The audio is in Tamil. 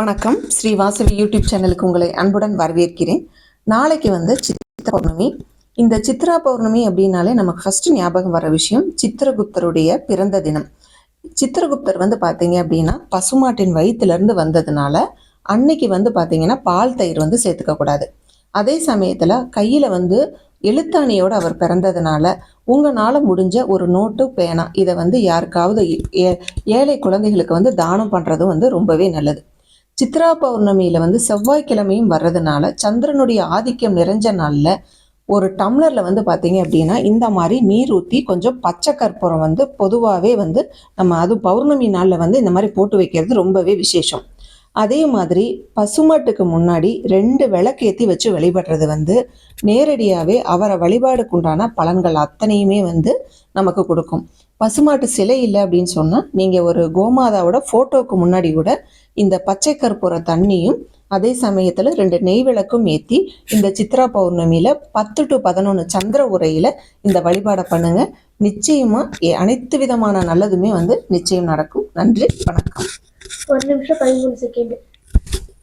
வணக்கம். ஸ்ரீ வாசவி யூடியூப் சேனலுக்கு உங்களை அன்புடன் வரவேற்கிறேன். நாளைக்கு வந்து சித்திர பௌர்ணமி. இந்த சித்ரா பௌர்ணமி அப்படின்னாலே நமக்கு ஃபர்ஸ்ட் ஞாபகம் வர விஷயம் சித்திரகுப்தருடைய பிறந்த தினம். சித்திரகுப்தர் வந்து பார்த்தீங்க அப்படின்னா பசுமாட்டின் வயிற்றுலேருந்து வந்ததுனால அன்னைக்கு வந்து பார்த்தீங்கன்னா பால் தயிர் வந்து சேர்த்துக்க கூடாது. அதே சமயத்தில் கையில் வந்து எழுத்தாணியோடு அவர் பிறந்ததுனால உங்களால் முடிஞ்ச ஒரு நோட்டு பேனா இதை வந்து யாருக்காவது ஏ- ஏழை குழந்தைகளுக்கு வந்து தானம் பண்ணுறதும் வந்து ரொம்பவே நல்லது. சித்ரா பௌர்ணமியில வந்து செவ்வாய்க்கிழமையும் வர்றதுனால சந்திரனுடைய ஆதிக்கம் நிறைஞ்ச நாளில் ஒரு டம்ளர்ல வந்து பார்த்தீங்க அப்படின்னா இந்த மாதிரி நீர் ஊற்றி கொஞ்சம் பச்சை கற்பூரம் வந்து பொதுவாகவே வந்து நம்ம அது பௌர்ணமி நாளில் வந்து இந்த மாதிரி போட்டு வைக்கிறது ரொம்பவே விசேஷம். அதே மாதிரி பசுமாட்டுக்கு முன்னாடி ரெண்டு விளக்கேற்றி வச்சு வழிபடுறது வந்து நேரடியாகவே அவரை வழிபாடுக்குண்டான பலன்கள் அத்தனையுமே வந்து நமக்கு கொடுக்கும். பசுமாட்டு சிலை இல்லை அப்படின்னு சொன்னால் நீங்கள் ஒரு கோமாதாவோட ஃபோட்டோவுக்கு முன்னாடி கூட இந்த பச்சை கற்பூர தண்ணியும் அதே சமயத்தில் ரெண்டு நெய் விளக்கும் ஏற்றி இந்த சித்ரா பௌர்ணமியில் பத்து டு பதினொன்று சந்திர உரையில் இந்த வழிபாடை பண்ணுங்கள் நிச்சயமாக அனைத்து விதமான நல்லதுமே வந்து நிச்சயம் நடக்கும். நன்றி வணக்கம். ஒரு நிமிஷம் பதிமூணு செகண்ட்